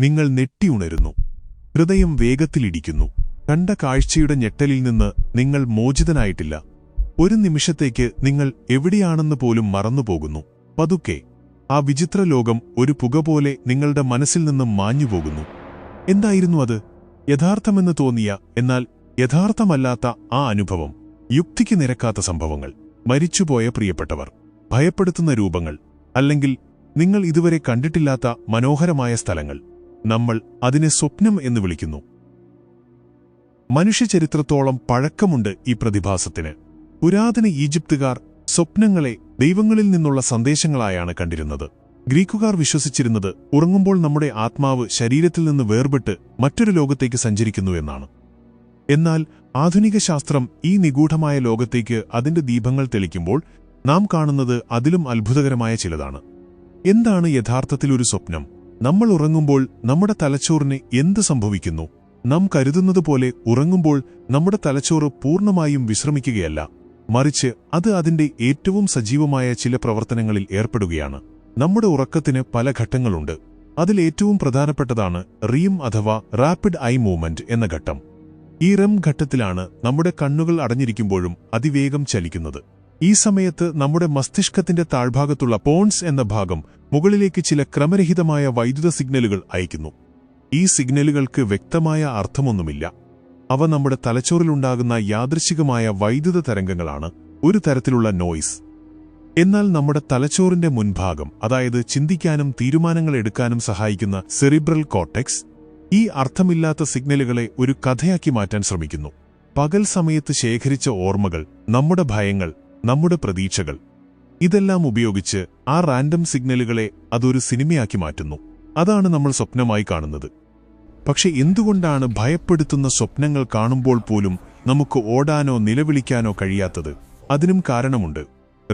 നിങ്ങൾ നെട്ടിയുണരുന്നു ഹൃദയം വേഗത്തിലിടിക്കുന്നു. കണ്ട കാഴ്ചയുടെ ഞെട്ടലിൽ നിന്ന് നിങ്ങൾ മോചിതനായിട്ടില്ല. ഒരു നിമിഷത്തേക്ക് നിങ്ങൾ എവിടെയാണെന്ന് പോലും മറന്നുപോകുന്നു. പതുക്കെ. ആ വിചിത്ര ലോകം ഒരു പുക പോലെ നിങ്ങളുടെ മനസ്സിൽ നിന്ന് മാഞ്ഞുപോകുന്നു. എന്തായിരുന്നു അത്? യഥാർത്ഥമെന്ന് തോന്നിയ എന്നാൽ യഥാർത്ഥമല്ലാത്ത ആ അനുഭവം. യുക്തിക്ക് നിരക്കാത്ത സംഭവങ്ങൾ. മരിച്ചുപോയ പ്രിയപ്പെട്ടവർ. ഭയപ്പെടുത്തുന്ന രൂപങ്ങൾ. അല്ലെങ്കിൽ നിങ്ങൾ ഇതുവരെ കണ്ടിട്ടില്ലാത്ത മനോഹരമായ സ്ഥലങ്ങൾ. നമ്മൾ അതിനെ സ്വപ്നം എന്ന് വിളിക്കുന്നു. മനുഷ്യചരിത്രത്തോളം പഴക്കമുണ്ട് ഈ പ്രതിഭാസത്തിന്. പുരാതന ഈജിപ്തുകാർ സ്വപ്നങ്ങളെ ദൈവങ്ങളിൽ നിന്നുള്ള സന്ദേശങ്ങളായാണ് കണ്ടിരുന്നത്. ഗ്രീക്കുകാർ വിശ്വസിച്ചിരുന്നത് ഉറങ്ങുമ്പോൾ നമ്മുടെ ആത്മാവ് ശരീരത്തിൽ നിന്ന് വേർപെട്ട് മറ്റൊരു ലോകത്തേക്ക് സഞ്ചരിക്കുന്നു എന്നാണ്. എന്നാൽ ആധുനിക ശാസ്ത്രം ഈ നിഗൂഢമായ ലോകത്തേക്ക് അതിന്റെ ദീപങ്ങൾ തെളിക്കുമ്പോൾ നാം കാണുന്നത് അതിലും അത്ഭുതകരമായ ചിലതാണ്. എന്താണ് യഥാർത്ഥത്തിൽ ഒരു സ്വപ്നം? നമ്മൾ ഉറങ്ങുമ്പോൾ നമ്മുടെ തലച്ചോറിന് എന്ത് സംഭവിക്കുന്നു? നാം കരുതുന്നതുപോലെ ഉറങ്ങുമ്പോൾ നമ്മുടെ തലച്ചോറ് പൂർണമായും വിശ്രമിക്കുകയല്ല. മറിച്ച് അത് അതിന്റെ ഏറ്റവും സജീവമായ ചില പ്രവർത്തനങ്ങളിൽ ഏർപ്പെടുകയാണ്. നമ്മുടെ ഉറക്കത്തിന് പല ഘട്ടങ്ങളുണ്ട്. അതിൽ ഏറ്റവും പ്രധാനപ്പെട്ടതാണ് റീം അഥവാ റാപ്പിഡ് ഐ മൂവ്മെന്റ് എന്ന ഘട്ടം. ഈ റെം ഘട്ടത്തിലാണ് നമ്മുടെ കണ്ണുകൾ അടഞ്ഞിരിക്കുമ്പോഴും അതിവേഗം ചലിക്കുന്നത്. ഈ സമയത്ത് നമ്മുടെ മസ്തിഷ്കത്തിന്റെ താഴ്ഭാഗത്തുള്ള പോൺസ് എന്ന ഭാഗം മുകളിലേക്ക് ചില ക്രമരഹിതമായ വൈദ്യുത സിഗ്നലുകൾ അയക്കുന്നു ഈ സിഗ്നലുകൾക്ക് വ്യക്തമായ അർത്ഥമൊന്നുമില്ല. അവ നമ്മുടെ തലച്ചോറിലുണ്ടാകുന്ന യാദൃശികമായ വൈദ്യുത തരംഗങ്ങളാണ്. ഒരു തരത്തിലുള്ള നോയ്സ്. എന്നാൽ നമ്മുടെ തലച്ചോറിന്റെ മുൻഭാഗം അതായത് ചിന്തിക്കാനും തീരുമാനങ്ങൾ എടുക്കാനും സഹായിക്കുന്ന സെറിബ്രൽ കോട്ടെക്സ് ഈ അർത്ഥമില്ലാത്ത സിഗ്നലുകളെ ഒരു കഥയാക്കി മാറ്റാൻ ശ്രമിക്കുന്നു. പകൽ സമയത്ത് ശേഖരിച്ച ഓർമ്മകൾ നമ്മുടെ ഭയങ്ങൾ നമ്മുടെ പ്രതീക്ഷകൾ. ഇതെല്ലാം ഉപയോഗിച്ച് ആ റാൻഡം സിഗ്നലുകളെ അതൊരു സിനിമയാക്കി മാറ്റുന്നു. അതാണ് നമ്മൾ സ്വപ്നമായി കാണുന്നത്. പക്ഷെ എന്തുകൊണ്ടാണ് ഭയപ്പെടുത്തുന്ന സ്വപ്നങ്ങൾ കാണുമ്പോൾ പോലും നമുക്ക് ഓടാനോ നിലവിളിക്കാനോ കഴിയാത്തത്? അതിനും കാരണമുണ്ട്.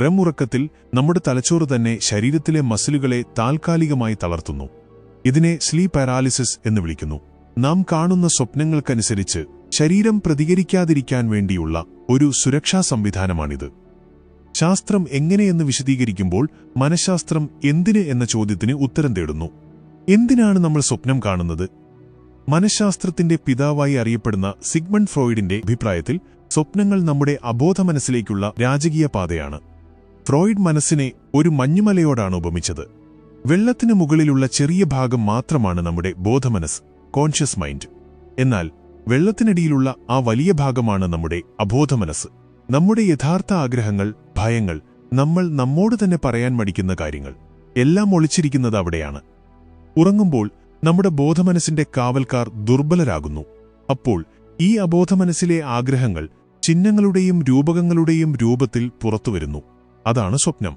റെമുറക്കത്തിൽ നമ്മുടെ തലച്ചോറ് തന്നെ ശരീരത്തിലെ മസിലുകളെ താൽക്കാലികമായി തളർത്തുന്നു. ഇതിനെ സ്ലീപ് പാരാലിസിസ് എന്ന് വിളിക്കുന്നു. നാം കാണുന്ന സ്വപ്നങ്ങൾക്കനുസരിച്ച് ശരീരം പ്രതികരിക്കാതിരിക്കാൻ വേണ്ടിയുള്ള ഒരു സുരക്ഷാ സംവിധാനമാണിത്. ശാസ്ത്രം എങ്ങനെയെന്ന് വിശദീകരിക്കുമ്പോൾ മനഃശാസ്ത്രം എന്തിന് എന്ന ചോദ്യത്തിന് ഉത്തരം തേടുന്നു. എന്തിനാണ് നമ്മൾ സ്വപ്നം കാണുന്നത്? മനഃശാസ്ത്രത്തിന്റെ പിതാവായി അറിയപ്പെടുന്ന സിഗ്മണ്ട് ഫ്രോയിഡിന്റെ അഭിപ്രായത്തിൽ സ്വപ്നങ്ങൾ നമ്മുടെ അബോധ മനസ്സിലേക്കുള്ള രാജകീയ പാതയാണ്. ഫ്രോയിഡ് മനസ്സിനെ ഒരു മഞ്ഞുമലയോടാണ് ഉപമിച്ചത്. വെള്ളത്തിന് മുകളിലുള്ള ചെറിയ ഭാഗം മാത്രമാണ് നമ്മുടെ ബോധമനസ് കോൺഷ്യസ് മൈൻഡ്. എന്നാൽ വെള്ളത്തിനടിയിലുള്ള ആ വലിയ ഭാഗമാണ് നമ്മുടെ അബോധമനസ് നമ്മുടെ യഥാർത്ഥ ആഗ്രഹങ്ങൾ ഭയങ്ങൾ നമ്മൾ നമ്മോട് തന്നെ പറയാൻ മടിക്കുന്ന കാര്യങ്ങൾ എല്ലാം ഒളിച്ചിരിക്കുന്നത് അവിടെയാണ്. ഉറങ്ങുമ്പോൾ നമ്മുടെ ബോധമനസ്സിന്റെ കാവൽക്കാർ ദുർബലരാകുന്നു. അപ്പോൾ ഈ അബോധമനസ്സിലെ ആഗ്രഹങ്ങൾ ചിഹ്നങ്ങളുടെയും രൂപകങ്ങളുടെയും രൂപത്തിൽ പുറത്തുവരുന്നു. അതാണ് സ്വപ്നം.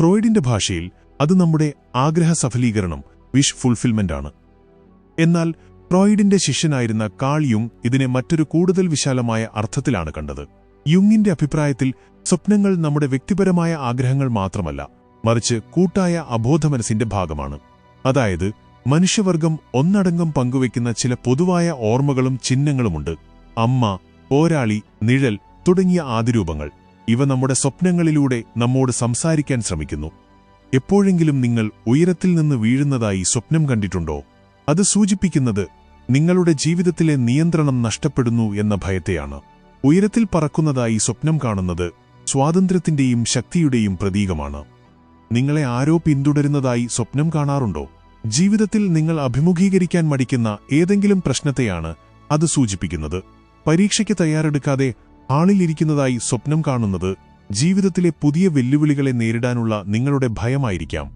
ഫ്രോയിഡിന്റെ ഭാഷയിൽ അത് നമ്മുടെ ആഗ്രഹ സഫലീകരണം വിഷ് ഫുൾഫിൽമെന്റ് ആണ്. എന്നാൽ ഫ്രോയിഡിന്റെ ശിഷ്യനായിരുന്ന കാൾ യുങ് ഇതിനെ മറ്റൊരു കൂടുതൽ വിശാലമായ അർത്ഥത്തിലാണ് കണ്ടത്. യുങ്ങിന്റെ അഭിപ്രായത്തിൽ സ്വപ്നങ്ങൾ നമ്മുടെ വ്യക്തിപരമായ ആഗ്രഹങ്ങൾ മാത്രമല്ല മറിച്ച് കൂട്ടായ അബോധമനസ്സിന്റെ ഭാഗമാണ്. അതായത് മനുഷ്യവർഗം ഒന്നടങ്കം പങ്കുവയ്ക്കുന്ന ചില പൊതുവായ ഓർമ്മകളും ചിഹ്നങ്ങളുമുണ്ട്. അമ്മ പോരാളി നിഴൽ തുടങ്ങിയ ആദിരൂപങ്ങൾ. ഇവ നമ്മുടെ സ്വപ്നങ്ങളിലൂടെ നമ്മോട് സംസാരിക്കാൻ ശ്രമിക്കുന്നു. എപ്പോഴെങ്കിലും നിങ്ങൾ ഉയരത്തിൽ നിന്ന് വീഴുന്നതായി സ്വപ്നം കണ്ടിട്ടുണ്ടോ? അത് സൂചിപ്പിക്കുന്നത് നിങ്ങളുടെ ജീവിതത്തിലെ നിയന്ത്രണം നഷ്ടപ്പെടുന്നു എന്ന ഭയത്തെയാണ്. ഉയരത്തിൽ പറക്കുന്നതായി സ്വപ്നം കാണുന്നത് സ്വാതന്ത്ര്യത്തിന്റെയും ശക്തിയുടെയും പ്രതീകമാണ്. നിങ്ങളെ ആരോ പിന്തുടരുന്നതായി സ്വപ്നം കാണാറുണ്ടോ? ജീവിതത്തിൽ നിങ്ങൾ അഭിമുഖീകരിക്കാൻ മടിക്കുന്ന ഏതെങ്കിലും പ്രശ്നത്തെയാണ് അത് സൂചിപ്പിക്കുന്നത്. പരീക്ഷയ്ക്ക് തയ്യാറെടുക്കാതെ ആളിലിരിക്കുന്നതായി സ്വപ്നം കാണുന്നത് ജീവിതത്തിലെ പുതിയ വെല്ലുവിളികളെ നേരിടാനുള്ള നിങ്ങളുടെ ഭയമായിരിക്കാം.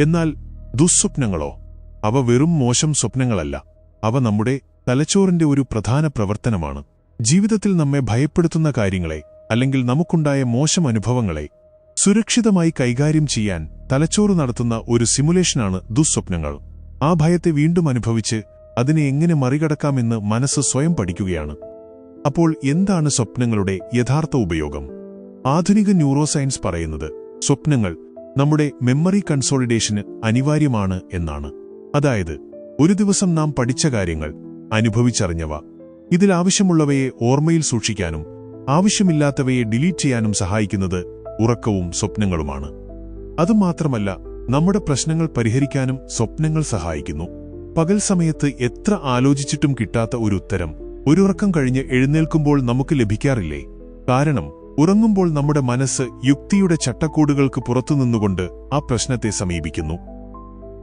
എന്നാൽ ദുസ്വപ്നങ്ങളോ? അവ വെറും മോശം സ്വപ്നങ്ങളല്ല. അവ നമ്മുടെ തലച്ചോറിന്റെ ഒരു പ്രധാന പ്രവർത്തനമാണ്. ജീവിതത്തിൽ നമ്മെ ഭയപ്പെടുത്തുന്ന കാര്യങ്ങളെ അല്ലെങ്കിൽ നമുക്കുണ്ടായ മോശം അനുഭവങ്ങളെ സുരക്ഷിതമായി കൈകാര്യം ചെയ്യാൻ തലച്ചോറ് നടത്തുന്ന ഒരു സിമുലേഷനാണ് ദുസ്വപ്നങ്ങൾ. ആ ഭയത്തെ വീണ്ടും അനുഭവിച്ച് അതിനെ എങ്ങനെ മറികടക്കാമെന്ന് മനസ്സ് സ്വയം പഠിക്കുകയാണ്. അപ്പോൾ എന്താണ് സ്വപ്നങ്ങളുടെ യഥാർത്ഥ ഉപയോഗം? ആധുനിക ന്യൂറോ സയൻസ് പറയുന്നത് സ്വപ്നങ്ങൾ നമ്മുടെ മെമ്മറി കൺസോളിഡേഷന് അനിവാര്യമാണ് എന്നാണ്. അതായത് ഒരു ദിവസം നാം പഠിച്ച കാര്യങ്ങൾ അനുഭവിച്ചറിഞ്ഞവ ഇതിൽ ആവശ്യമുള്ളവയെ ഓർമ്മയിൽ സൂക്ഷിക്കാനും ആവശ്യമില്ലാത്തവയെ ഡിലീറ്റ് ചെയ്യാനും സഹായിക്കുന്നത് ഉറക്കവും സ്വപ്നങ്ങളുമാണ്. അതുമാത്രമല്ല നമ്മുടെ പ്രശ്നങ്ങൾ പരിഹരിക്കാനും സ്വപ്നങ്ങൾ സഹായിക്കുന്നു. പകൽ സമയത്ത് എത്ര ആലോചിച്ചിട്ടും കിട്ടാത്ത ഒരു ഉത്തരം ഒരുറക്കം കഴിഞ്ഞ് എഴുന്നേൽക്കുമ്പോൾ നമുക്ക് ലഭിക്കാറില്ലേ? കാരണം ഉറങ്ങുമ്പോൾ നമ്മുടെ മനസ്സ് യുക്തിയുടെ ചട്ടക്കൂടുകൾക്ക് പുറത്തുനിന്നുകൊണ്ട് ആ പ്രശ്നത്തെ സമീപിക്കുന്നു.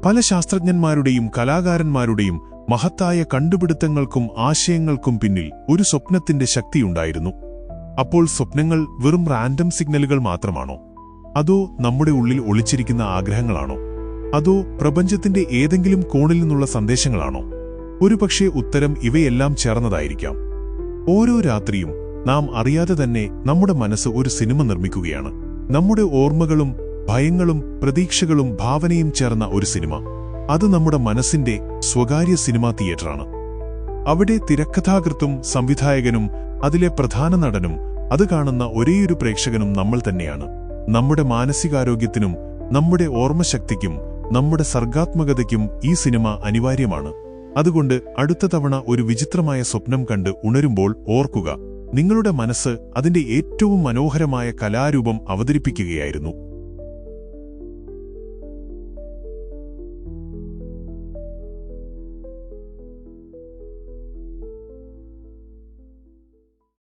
പല ശാസ്ത്രജ്ഞന്മാരുടെയും കലാകാരന്മാരുടെയും മഹത്തായ കണ്ടുപിടുത്തങ്ങൾക്കും ആശയങ്ങൾക്കും പിന്നിൽ ഒരു സ്വപ്നത്തിന്റെ ശക്തിയുണ്ടായിരുന്നു അപ്പോൾ സ്വപ്നങ്ങൾ വെറും റാൻഡം സിഗ്നലുകൾ മാത്രമാണോ? അതോ നമ്മുടെ ഉള്ളിൽ ഒളിച്ചിരിക്കുന്ന ആഗ്രഹങ്ങളാണോ? അതോ പ്രപഞ്ചത്തിന്റെ ഏതെങ്കിലും കോണിൽ നിന്നുള്ള സന്ദേശങ്ങളാണോ? ഒരുപക്ഷെ ഉത്തരം ഇവയെല്ലാം ചേർന്നതായിരിക്കാം. ഓരോ രാത്രിയും നാം അറിയാതെ തന്നെ നമ്മുടെ മനസ്സ് ഒരു സിനിമ നിർമ്മിക്കുകയാണ്. നമ്മുടെ ഓർമ്മകളും ഭയങ്ങളും പ്രതീക്ഷകളും ഭാവനയും ചേർന്ന ഒരു സിനിമ. അത് നമ്മുടെ മനസ്സിന്റെ സ്വകാര്യ സിനിമാ തിയേറ്ററാണ്. അവിടെ തിരക്കഥാകൃത്തും സംവിധായകനും അതിലെ പ്രധാന നടനും അത് കാണുന്ന ഒരേയൊരു പ്രേക്ഷകനും നമ്മൾ തന്നെയാണ്. നമ്മുടെ മാനസികാരോഗ്യത്തിനും നമ്മുടെ ഓർമ്മശക്തിക്കും നമ്മുടെ സർഗാത്മകതയ്ക്കും ഈ സിനിമ അനിവാര്യമാണ്. അതുകൊണ്ട് അടുത്ത തവണ ഒരു വിചിത്രമായ സ്വപ്നം കണ്ട് ഉണരുമ്പോൾ ഓർക്കുക നിങ്ങളുടെ മനസ്സ് അതിന്റെ ഏറ്റവും മനോഹരമായ കലാരൂപം അവതരിപ്പിക്കുകയായിരുന്നു.